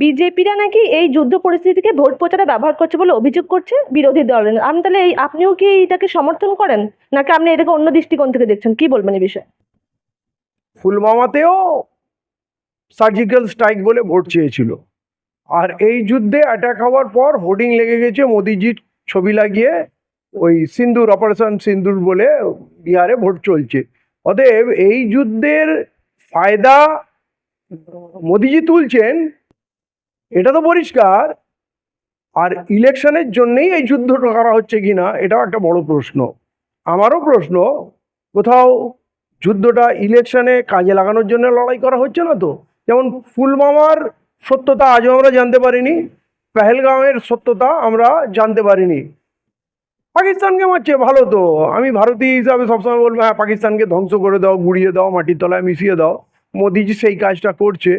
বিজেপিরা নাকি এই যুদ্ধ পরিস্থিতিকে ভোট প্রচারে ব্যবহার করছে বলে অভিযোগ করছে বিরোধী দলের আমি তাহলে এই আপনিও কি এটাকে সমর্থন করেন? নাকি আপনি এটাকে অন্য দৃষ্টিকোণ থেকে দেখছেন? কি বলবেন এই বিষয়ে? পুলওয়ামাতেও সার্জিক্যাল স্ট্রাইক বলে ভোট চেয়েছিল। আর এই যুদ্ধে অ্যাটাক হওয়ার পর হোর্ডিং লেগে গেছে মোদিজির ছবি লাগিয়ে। ওই সিন্দুর অপারেশন সিন্দুর বলে বিহারে ভোট চলছে। অতএব এই যুদ্ধের ফায়দা মোদিজি তুলছেন এটা তো পরিষ্কার। আর ইলেকশনের জন্যেই এই যুদ্ধটা করা হচ্ছে কিনা এটাও একটা বড় প্রশ্ন। আমারও প্রশ্ন, কোথাও যুদ্ধটা ইলেকশনে কাজে লাগানোর জন্য লড়াই করা হচ্ছে না তো? যেমন ফুলমামার সত্যতা আজও আমরা জানতে পারিনি পেহেলগাঁওয়ের সত্যতা আমরা জানতে পারিনি। পাকিস্তানকে মারছে, ভালো তো। আমি ভারতীয় হিসাবে সবসময় বলব হ্যাঁ পাকিস্তানকে ধ্বংস করে দাও, গুড়িয়ে দাও, মাটির তলায় মিশিয়ে দাও। মোদিজি সেই কাজটা করছে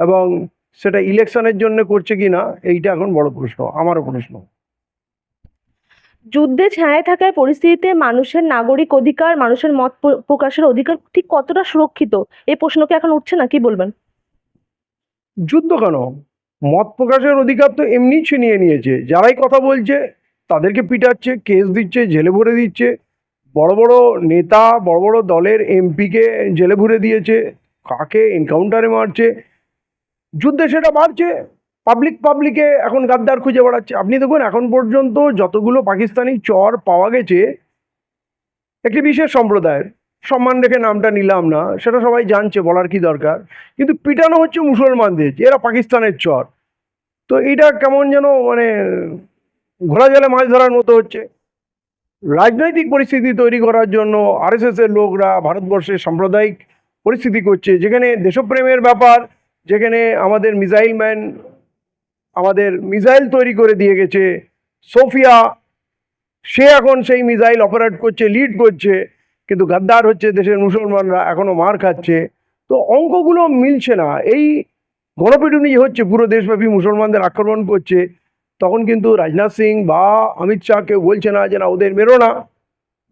এবং সেটা ইলেকশনের জন্য করছে কি না এইটা এখন বড় প্রশ্ন আমারও প্রশ্ন। যুদ্ধে ছায়া থাকার পরিস্থিতিতে মানুষের নাগরিক অধিকার মানুষের মত প্রকাশের অধিকার ঠিক কতটা সুরক্ষিত? এই প্রশ্ন কি এখন উঠছে না কি বলবেন? যুদ্ধ কেন? মত প্রকাশের অধিকার তো এমনি ছিনিয়ে নিয়েছে। যারাই কথা বলছে তাদেরকে পিটাচ্ছে কেস দিচ্ছে জেলে ভরে দিচ্ছে। বড় বড় নেতা বড় বড় দলের এমপিকে জেলে ভরে দিয়েছে। কাকে? এনকাউন্টারে মারছে। যুদ্ধে সেটা বাড়ছে পাবলিক পাবলিকে এখন গাদ্দার খুঁজে বেড়াচ্ছে। আপনি দেখুন, এখন পর্যন্ত যতগুলো পাকিস্তানি চর পাওয়া গেছে, একটি বিশেষ সম্প্রদায়ের, সম্মান রেখে নামটা নিলাম না, সেটা সবাই জানছে, বলার কি দরকার। কিন্তু পিটানো হচ্ছে মুসলমানদের এরা পাকিস্তানের চর। তো এটা কেমন যেন মানে ঘোড়া জলে মাছ ধরার মতো হচ্ছে। রাজনৈতিক পরিস্থিতি তৈরি করার জন্য আরএসএস এর লোকরা, ভারতবর্ষের সাম্প্রদায়িক পরিস্থিতি করছে, যেখানে দেশপ্রেমের ব্যাপার যেখানে আমাদের মিসাইল ম্যান আমাদের মিসাইল তৈরি করে দিয়ে গেছে। সোফিয়া, সে এখন সেই মিসাইল অপারেট করছে, লিড করছে, কিন্তু গাদ্দার হচ্ছে দেশের মুসলমানরা এখনও মার খাচ্ছে। তো অঙ্কগুলো মিলছে না। এই গণপিটুনি হচ্ছে, পুরো দেশব্যাপী মুসলমানদের আক্রমণ করছে, তখন কিন্তু রাজনাথ সিং বা অমিত শাহ কেউ বলছে না যে, না, ওদের মেরো না।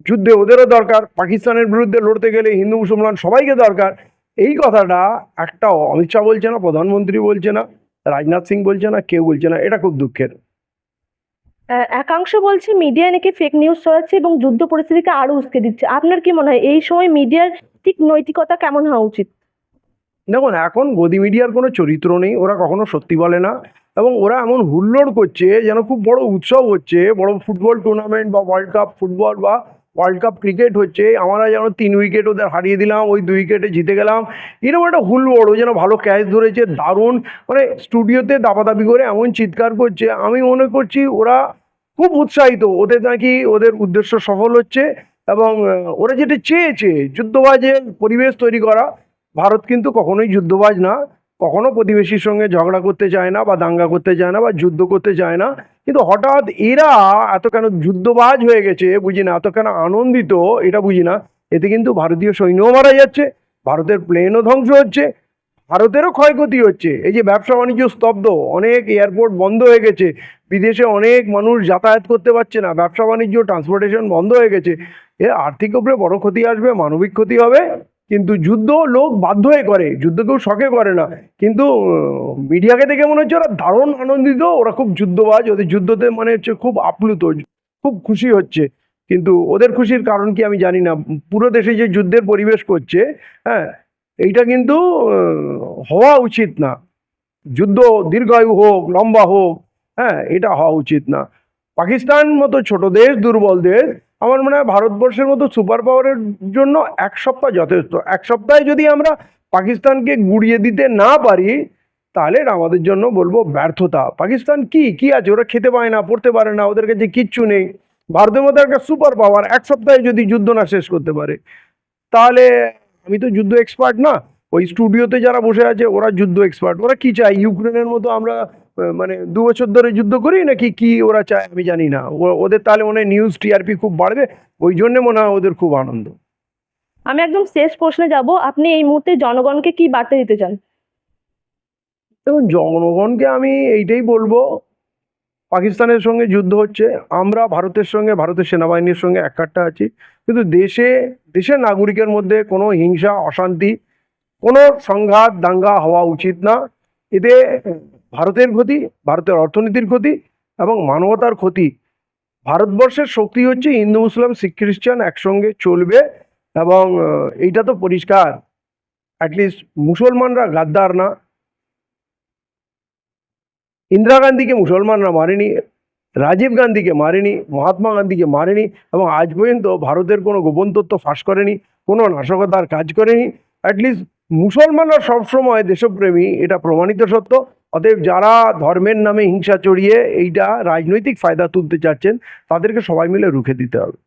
যুদ্ধে ওদেরও দরকার। পাকিস্তানের বিরুদ্ধে লড়তে গেলে হিন্দু মুসলমান সবাইকে দরকার। এই কথাটা একটা অমিত শাহ বলছে না প্রধানমন্ত্রী বলছে না রাজনাথ সিং বলছে না কেউ বলছে না এটা খুব দুঃখের। একাংশ বলছে মিডিয়া নাকি ফেক নিউজ ছড়াচ্ছে এবং যুদ্ধ পরিস্থিতিকে আরও উস্কে দিচ্ছে। আপনার কি মনে হয় এই সময় মিডিয়ার ঠিক নৈতিকতা কেমন হওয়া উচিত? দেখুন এখন গদি মিডিয়ার কোনো চরিত্র নেই ওরা কখনো সত্যি বলে না এবং ওরা এমন হুল্লোড় করছে যেন খুব বড় উৎসব হচ্ছে বড় ফুটবল টুর্নামেন্ট বা ওয়ার্ল্ড কাপ ফুটবল বা ওয়ার্ল্ড কাপ ক্রিকেট হচ্ছে, আমরা যেন তিন উইকেট ওদের হারিয়ে দিলাম, ওই দুই উইকেটে জিতে গেলাম। এরকম একটা হুল্লোড় ও যেন ভালো ক্যাচ ধরেছে, দারুণ। মানে স্টুডিওতে দাপাদাপি করে এমন চিৎকার করছে, আমি মনে করছি ওরা খুব উৎসাহিত, ওদের নাকি ওদের উদ্দেশ্য সফল হচ্ছে এবং ওরা যেটা চেয়েছে, যুদ্ধবাজের পরিবেশ তৈরি করা। ভারত কিন্তু কখনোই যুদ্ধবাজ না, কখনো প্রতিবেশীর সঙ্গে ঝগড়া করতে চায় না বা দাঙ্গা করতে চায় না বা যুদ্ধ করতে চায় না। কিন্তু হঠাৎ এরা এত কেন যুদ্ধবাজ হয়ে গেছে বুঝি না, এত কেন আনন্দিত এটা বুঝি না। এতে কিন্তু ভারতীয় সৈন্যও মারা যাচ্ছে, ভারতের প্লেনও ধ্বংস হচ্ছে, ভারতেরও ক্ষয়ক্ষতি হচ্ছে। এই যে ব্যবসা বাণিজ্য স্তব্ধ, অনেক এয়ারপোর্ট বন্ধ হয়ে গেছে, বিদেশে অনেক মানুষ যাতায়াত করতে পারছে না, ব্যবসা বাণিজ্য ট্রান্সপোর্টেশন বন্ধ হয়ে গেছে। এ আর্থিক উপরে বড় ক্ষতি আসবে, মানবিক ক্ষতি হবে। কিন্তু যুদ্ধ লোক বাধ্য হয়ে করে যুদ্ধ কেউ শখে করে না। কিন্তু মিডিয়াকে দেখে মনে হচ্ছে ওরা দারুণ আনন্দিত ওরা খুব যুদ্ধবাজ ওদের যুদ্ধতে মানে হচ্ছে খুব আপ্লুত খুব খুশি হচ্ছে। কিন্তু ওদের খুশির কারণ কি আমি জানি না। পুরো দেশে যে যুদ্ধের পরিবেশ করছে হ্যাঁ এইটা কিন্তু হওয়া উচিত না। যুদ্ধ দীর্ঘায়ু হোক লম্বা হোক হ্যাঁ এটা হওয়া উচিত না। পাকিস্তান মতো ছোট দেশ দুর্বল দেশ আমার মনে হয় ভারতবর্ষের মতো সুপার পাওয়ারের জন্য এক সপ্তাহ যথেষ্ট। এক সপ্তাহে যদি আমরা পাকিস্তানকে গুড়িয়ে দিতে না পারি, তাহলে আমাদের জন্য বলব ব্যর্থতা। পাকিস্তান কি? কি আছে? ওরা খেতে পায় না, পড়তে পারে না, ওদের কাছে কিচ্ছু নেই। ভারতের মতো একটা সুপার পাওয়ার এক সপ্তাহে যদি যুদ্ধ না শেষ করতে পারে, তাহলে আমি তো যুদ্ধ এক্সপার্ট না। ওই স্টুডিওতে যারা বসে আছে, ওরা যুদ্ধ এক্সপার্ট ওরা কি চায়? ইউক্রেনের মতো আমরা মানে দু বছর ধরে যুদ্ধ করি নাকি কি ওরা চায় আমি জানি না। ওদের তাহলে মনে হয় নিউজ টিআরপি খুব বাড়বে ওই জন্য মনে হয় ওদের খুব আনন্দ। আমি একদম শেষ প্রশ্নে যাব আপনি এই মুহূর্তে জনগণকে কি বার্তা দিতে চান? দেখুন জনগণকে আমি এইটাই বলব পাকিস্তানের সঙ্গে যুদ্ধ হচ্ছে আমরা ভারতের সঙ্গে ভারতের সেনাবাহিনীর সঙ্গে একাট্টা আছি কিন্তু দেশে দেশের নাগরিকের মধ্যে কোনো হিংসা অশান্তি কোনো সংঘাত দাঙ্গা হওয়া উচিত না। এতে ভারতের ক্ষতি, ভারতের অর্থনীতির ক্ষতি এবং মানবতার ক্ষতি। ভারতবর্ষের শক্তি হচ্ছে হিন্দু, মুসলিম, শিখ, খ্রিস্টান একসঙ্গে চলবে এবং এইটা তো পরিষ্কার। অ্যাটলিস্ট মুসলমানরা গাদ্দার না। ইন্দিরা গান্ধীকে মুসলমানরা মারেনি, রাজীব গান্ধীকে মারেনি, মহাত্মা গান্ধীকে মারেনি এবং আজ পর্যন্ত ভারতের কোনো গোপন তথ্য ফাঁস করেনি, কোনো নাশকতার কাজ করেনি। অ্যাটলিস্ট মুসলমানরা সবসময় দেশপ্রেমী, এটা প্রমাণিত সত্য। অতএব যারা ধর্মের নামে হিংসা চড়িয়ে এইটা রাজনৈতিক ফায়দা তুলতে চাচ্ছেন তাদেরকে সবাই মিলে রুখে দিতে হবে।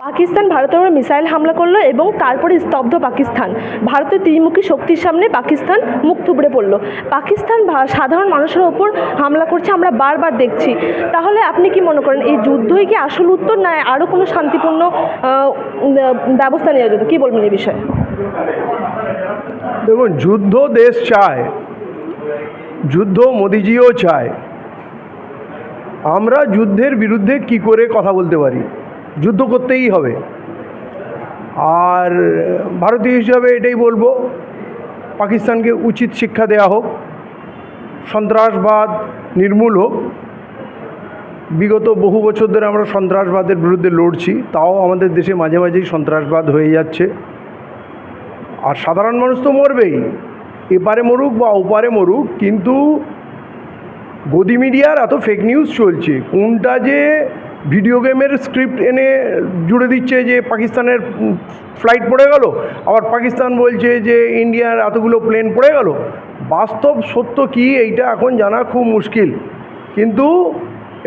পাকিস্তান ভারতের উপর মিসাইল হামলা করল এবং তারপরে স্তব্ধ পাকিস্তান। ভারতের ত্রিমুখী শক্তির সামনে পাকিস্তান মুখ থুবড়ে পড়ল। পাকিস্তান সাধারণ মানুষের ওপর হামলা করছে আমরা বারবার দেখছি। তাহলে আপনি কি মনে করেন এই যুদ্ধই কি আসল উত্তর না আরও কোনো শান্তিপূর্ণ ব্যবস্থা নেওয়া যেত? কী বলবেন এই বিষয়ে? দেখুন যুদ্ধ দেশ চায় যুদ্ধ মোদিজিও চায়। আমরা যুদ্ধের বিরুদ্ধে কি করে কথা বলতে পারি? যুদ্ধ করতেই হবে। আর ভারতীয় হিসাবে এটাই বলব, পাকিস্তানকে উচিত শিক্ষা দেওয়া হোক, সন্ত্রাসবাদ নির্মূল হোক। বিগত বহু বছর ধরে আমরা সন্ত্রাসবাদের বিরুদ্ধে লড়ছি, তাও আমাদের দেশে মাঝে মাঝেই সন্ত্রাসবাদ হয়ে যাচ্ছে। আর সাধারণ মানুষ তো মরবেই। এপারে মরুক বা ওপারে মরুক, কিন্তু গদি মিডিয়ার এত ফেক নিউজ চলছে। কোনটা যে ভিডিও গেমের স্ক্রিপ্ট এনে জুড়ে দিচ্ছে যে পাকিস্তানের ফ্লাইট পড়ে গেল, আবার পাকিস্তান বলছে যে ইন্ডিয়ার এতগুলো প্লেন পড়ে গেল। বাস্তব সত্য কি এইটা এখন জানা খুব মুশকিল। কিন্তু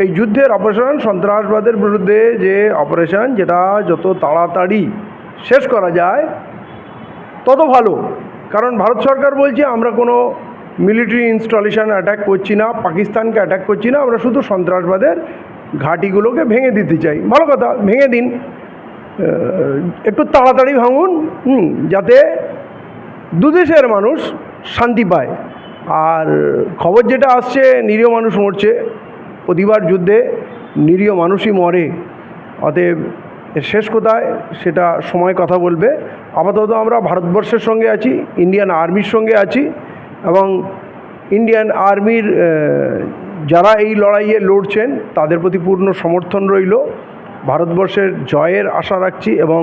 এই যুদ্ধের অপারেশন সন্ত্রাসবাদের বিরুদ্ধে যে অপারেশন, যেটা যত তাড়াতাড়ি শেষ করা যায়, তত ভালো। কারণ ভারত সরকার বলছে আমরা কোনো মিলিটারি ইনস্টলেশন অ্যাটাক করছি না পাকিস্তানকে অ্যাটাক করছি না আমরা শুধু সন্ত্রাসবাদের ঘাঁটিগুলোকে ভেঙে দিতে চাই। ভালো কথা ভেঙে দিন। একটু তাড়াতাড়ি ভাঙুন হুম, যাতে দুদেশের মানুষ শান্তি পায়। আর খবর যেটা আসছে নিরীহ মানুষ মরছে প্রতিবার যুদ্ধে নিরীহ মানুষই মরে। অতএব শেষ কোথায় সেটা সময় কথা বলবে। আপাতত আমরা ভারতবর্ষের সঙ্গে আছি ইন্ডিয়ান আর্মির সঙ্গে আছি এবং ইন্ডিয়ান আর্মির যারা এই লড়াইয়ে লড়ছেন তাদের প্রতি পূর্ণ সমর্থন রইল। ভারতবর্ষের জয়ের আশা রাখছি এবং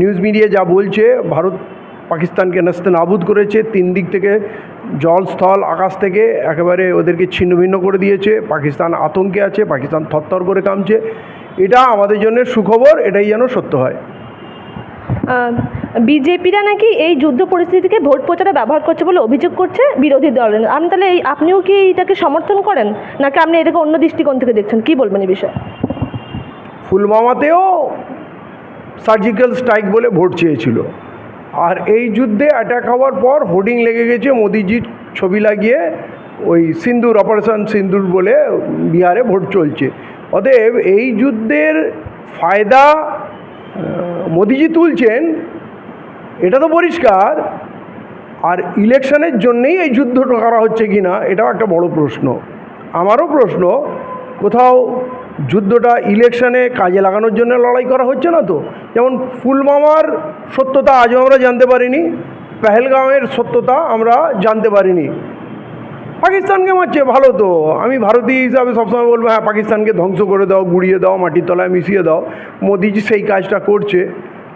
নিউজ মিডিয়া যা বলছে, ভারত পাকিস্তানকে নাস্তে নাবুদ করেছে, তিন দিক থেকে জল, স্থল, আকাশ থেকে একেবারে ওদেরকে ছিন্নভিন্ন করে দিয়েছে। পাকিস্তান আতঙ্কে আছে, পাকিস্তান থরথর করে কামছে। এটা আমাদের জন্য সুখবর, এটাই যেন সত্য হয়। বিজেপিরা নাকি এই যুদ্ধ পরিস্থিতিকে ভোট প্রচারে ব্যবহার করছে বলে অভিযোগ করছে বিরোধী দলের আপনি তাহলে এই আপনিও কি এইটাকে সমর্থন করেন? নাকি আপনি এটাকে অন্য দৃষ্টিকোণ থেকে দেখছেন? কী বলবেন এই বিষয়ে? ফুলমামাতেও সার্জিক্যাল স্ট্রাইক বলে ভোট চেয়েছিল। আর এই যুদ্ধে অ্যাটাক হওয়ার পর হোর্ডিং লেগে গেছে মোদিজির ছবি লাগিয়ে, ওই সিন্দুর অপারেশন সিন্দুর বলে বিহারে ভোট চলছে। অতএব এই যুদ্ধের ফায়দা মোদিজি তুলছেন এটা তো পরিষ্কার। আর ইলেকশনের জন্যেই এই যুদ্ধটা করা হচ্ছে কি না, এটাও একটা বড় প্রশ্ন। আমারও প্রশ্ন, কোথাও যুদ্ধটা ইলেকশনে কাজে লাগানোর জন্য লড়াই করা হচ্ছে না তো? যেমন ফুলমামার সত্যতা আজও আমরা জানতে পারিনি পেহেলগাঁওয়ের সত্যতা আমরা জানতে পারিনি। পাকিস্তানকে মারছে, ভালো তো। আমি ভারতীয় হিসাবে সবসময় বলব হ্যাঁ পাকিস্তানকে ধ্বংস করে দাও, গুড়িয়ে দাও, মাটির তলায় মিশিয়ে দাও। মোদিজি সেই কাজটা করছে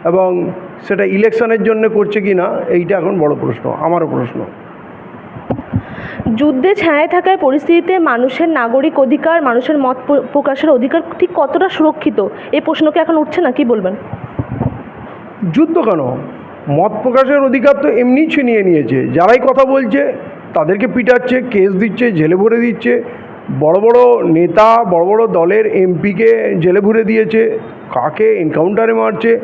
এবং সেটা ইলেকশনের জন্য করছে কি না এইটা এখন বড় প্রশ্ন আমারও প্রশ্ন। যুদ্ধে ছায়া থাকার পরিস্থিতিতে মানুষের নাগরিক অধিকার মানুষের মত প্রকাশের অধিকার ঠিক কতটা সুরক্ষিত? এই প্রশ্নকে এখন উঠছে না কি বলবেন? যুদ্ধ কেন? মত প্রকাশের অধিকার তো এমনি ছিনিয়ে নিয়েছে। যারাই কথা বলছে তাদেরকে পিটাচ্ছে কেস দিচ্ছে জেলে ভরে দিচ্ছে। বড় বড় নেতা বড় বড় দলের এমপিকে জেলে ভরে দিয়েছে। কাকে? এনকাউন্টারে মারছে।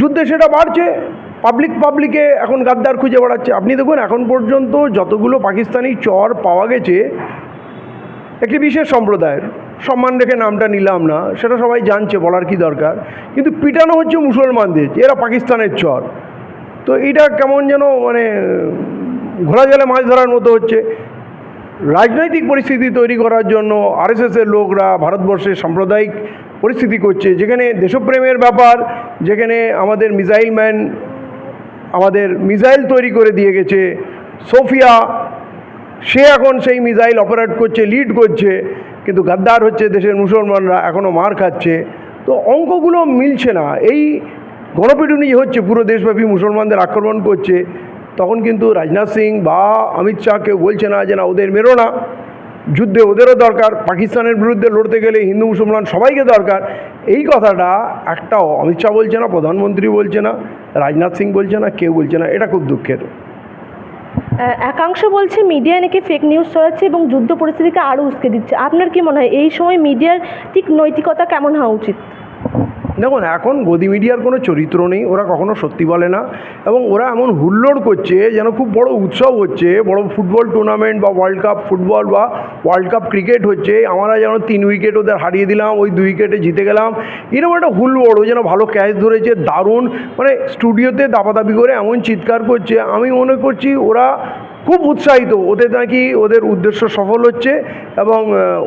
যুদ্ধে সেটা বাড়ছে পাবলিক পাবলিকে এখন গাদ্দার খুঁজে বেড়াচ্ছে। আপনি দেখুন, এখন পর্যন্ত যতগুলো পাকিস্তানি চর পাওয়া গেছে, একটি বিশেষ সম্প্রদায়ের, সম্মান রেখে নামটা নিলাম না, সেটা সবাই জানছে, বলার কি দরকার। কিন্তু পিটানো হচ্ছে মুসলমানদের এরা পাকিস্তানের চর। তো এটা কেমন যেন মানে ঘোড়া জলে মাছ ধরার মতো হচ্ছে। রাজনৈতিক পরিস্থিতি তৈরি করার জন্য আরএসএসের লোকরা, ভারতবর্ষের সাম্প্রদায়িক পরিস্থিতি করছে। যেখানে দেশপ্রেমের ব্যাপার, যেখানে আমাদের মিসাইল ম্যান, আমাদের মিসাইল তৈরি করে দিয়ে গেছে। সোফিয়া, সে এখন সেই মিসাইল অপারেট করছে, লিড করছে। কিন্তু গাদ্দার হচ্ছে দেশের মুসলমানরা এখনও মার খাচ্ছে। তো অঙ্কগুলো মিলছে না। এই গণপিটুনি হচ্ছে, পুরো দেশব্যাপী মুসলমানদের আক্রমণ করছে, তখন কিন্তু রাজনাথ সিং বা অমিত শাহ কেউ বলছে না যে, না, ওদের মেরো না। যুদ্ধে ওদেরও দরকার, পাকিস্তানের বিরুদ্ধে লড়তে গেলে হিন্দু, মুসলমান সবাইকে দরকার। এই কথাটা একটা অমিত শাহ বলছে না, প্রধানমন্ত্রী বলছে না, রাজনাথ সিং বলছে না, কেউ বলছে না, এটা খুব দুঃখের। একাংশ বলছে মিডিয়া নাকি ফেক নিউজ ছড়াচ্ছে এবং যুদ্ধ পরিস্থিতিকে আরও উস্কে দিচ্ছে। আপনার কি মনে হয়, এই সময় মিডিয়ার ঠিক নৈতিকতা কেমন হওয়া উচিত? দেখুন, এখন গদি মিডিয়ার কোনো চরিত্র নেই, ওরা কখনো সত্যি বলে না। এবং ওরা এমন হুল্লোড় করছে, যেন খুব বড় উৎসব হচ্ছে, বড় ফুটবল টুর্নামেন্ট বা ওয়ার্ল্ড কাপ ফুটবল বা ওয়ার্ল্ড কাপ ক্রিকেট হচ্ছে। আমরা যেন তিন উইকেট ওদের হারিয়ে দিলাম, ওই দুই উইকেটে জিতে গেলাম। এরকম একটা হুল্লোড়, ও যেন ভালো ক্যাচ ধরেছে, দারুণ। মানে স্টুডিওতে দাপাদাপি করে এমন চিৎকার করছে, আমি মনে করছি ওরা খুব উৎসাহিত। ওদের নাকি ওদের উদ্দেশ্য সফল হচ্ছে এবং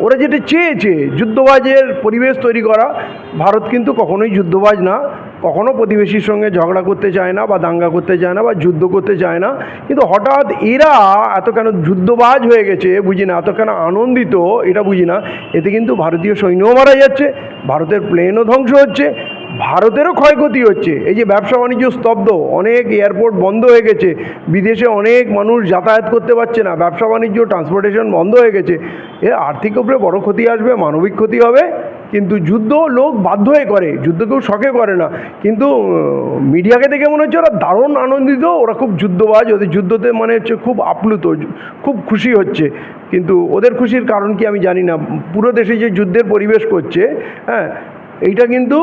ওরা যেটা চেয়েছে, যুদ্ধবাজের পরিবেশ তৈরি করা, ভারত কিন্তু কখনোই যুদ্ধবাজ না। কখনো প্রতিবেশীর সঙ্গে ঝগড়া করতে চায় না বা দাঙ্গা করতে চায় না বা যুদ্ধ করতে চায় না। কিন্তু হঠাৎ এরা এত কেন যুদ্ধবাজ হয়ে গেছে বুঝি না, এত কেন আনন্দিত এটা বুঝি না। এতে কিন্তু ভারতীয় সৈন্যও মারা যাচ্ছে, ভারতের প্লেনও ধ্বংস হচ্ছে। ভারতেরও ক্ষয়ক্ষতি হচ্ছে। এই যে ব্যবসা বাণিজ্য স্তব্ধ, অনেক এয়ারপোর্ট বন্ধ হয়ে গেছে। বিদেশে অনেক মানুষ যাতায়াত করতে পারছে না, ব্যবসা বাণিজ্য ট্রান্সপোর্টেশন বন্ধ হয়ে গেছে। এ আর্থিক উপরে বড় ক্ষতি আসবে, মানবিক ক্ষতি হবে, কিন্তু যুদ্ধ লোক বাধ্য হয়ে করে, যুদ্ধ কেউ শখে করে না। কিন্তু মিডিয়াকে দেখে মনে হচ্ছে ওরা দারুণ আনন্দিত, ওরা খুব যুদ্ধবাজ, ওদের যুদ্ধতে মানে হচ্ছে খুব আপ্লুত, খুব খুশি হচ্ছে। কিন্তু ওদের খুশির কারণ কি আমি জানি না। পুরো দেশে যে যুদ্ধের পরিবেশ করছে হ্যাঁ এইটা কিন্তু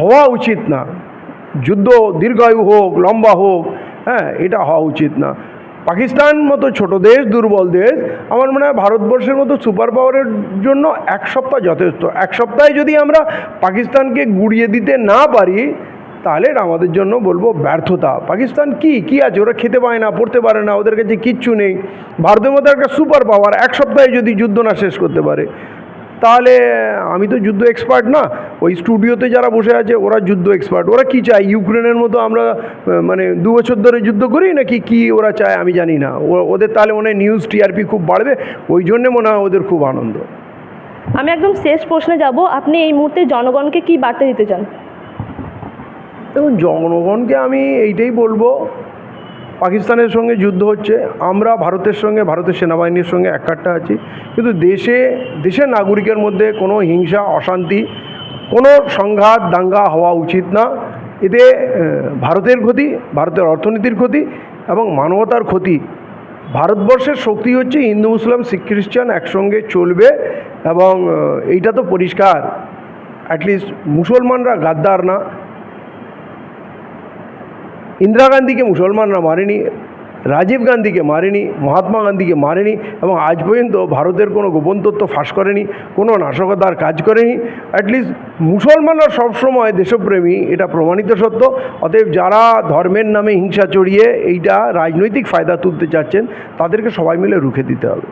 হওয়া উচিত না। যুদ্ধ দীর্ঘায়ু হোক, লম্বা হোক হ্যাঁ এটা হওয়া উচিত না। পাকিস্তান মতো ছোট দেশ, দুর্বল দেশ, আমার মনে হয় ভারতবর্ষের মতো সুপার পাওয়ারের জন্য এক সপ্তাহ যথেষ্ট। এক সপ্তাহে যদি আমরা পাকিস্তানকে গুড়িয়ে দিতে না পারি, তাহলে আমাদের জন্য বলব ব্যর্থতা। পাকিস্তান কি? কি আছে? ওরা খেতে পায় না, পড়তে পারে না, ওদের কাছে কিচ্ছু নেই। ভারতের মতো একটা সুপার পাওয়ার এক সপ্তাহে যদি যুদ্ধ না শেষ করতে পারে তাহলে আমি তো যুদ্ধ এক্সপার্ট না। ওই স্টুডিওতে যারা বসে আছে ওরা যুদ্ধ এক্সপার্ট ওরা কি চায়? ইউক্রেনের মতো আমরা মানে দু বছর ধরে যুদ্ধ করি নাকি কি ওরা চায়? আমি জানি না। ওদের তাহলে মনে হয় নিউজ টিআরপি খুব বাড়বে। ওই জন্যে মনে হয় ওদের খুব আনন্দ। আমি একদম শেষ প্রশ্নে যাব। আপনি এই মুহূর্তে জনগণকে কি বার্তা দিতে চান? দেখুন জনগণকে আমি এইটাই বলব পাকিস্তানের সঙ্গে যুদ্ধ হচ্ছে, আমরা ভারতের সঙ্গে, ভারতের সেনাবাহিনীর সঙ্গে একাট্টা আছি। কিন্তু দেশে, দেশের নাগরিকের মধ্যে কোনো হিংসা, অশান্তি, কোনো সংঘাত, দাঙ্গা হওয়া উচিত না। এতে ভারতের ক্ষতি, ভারতের অর্থনীতির ক্ষতি এবং মানবতার ক্ষতি। ভারতবর্ষের শক্তি হচ্ছে হিন্দু, মুসলিম, শিখ, খ্রিস্টান একসঙ্গে চলবে এবং এইটা তো পরিষ্কার। অ্যাটলিস্ট মুসলমানরা গাদ্দার না। ইন্দিরা গান্ধীকে মুসলমানরা মারেনি রাজীব গান্ধীকে মারেনি মহাত্মা গান্ধীকে মারেনি এবং আজ পর্যন্ত ভারতের কোনো গোপন তথ্য ফাঁস করেনি কোনো নাশকতার কাজ করেনি অ্যাটলিস্ট মুসলমানরা সবসময় দেশপ্রেমী এটা প্রমাণিত সত্য অতএব যারা ধর্মের নামে হিংসা চড়িয়ে এইটা রাজনৈতিক ফায়দা তুলতে চাচ্ছেন তাদেরকে সবাই মিলে রুখে দিতে হবে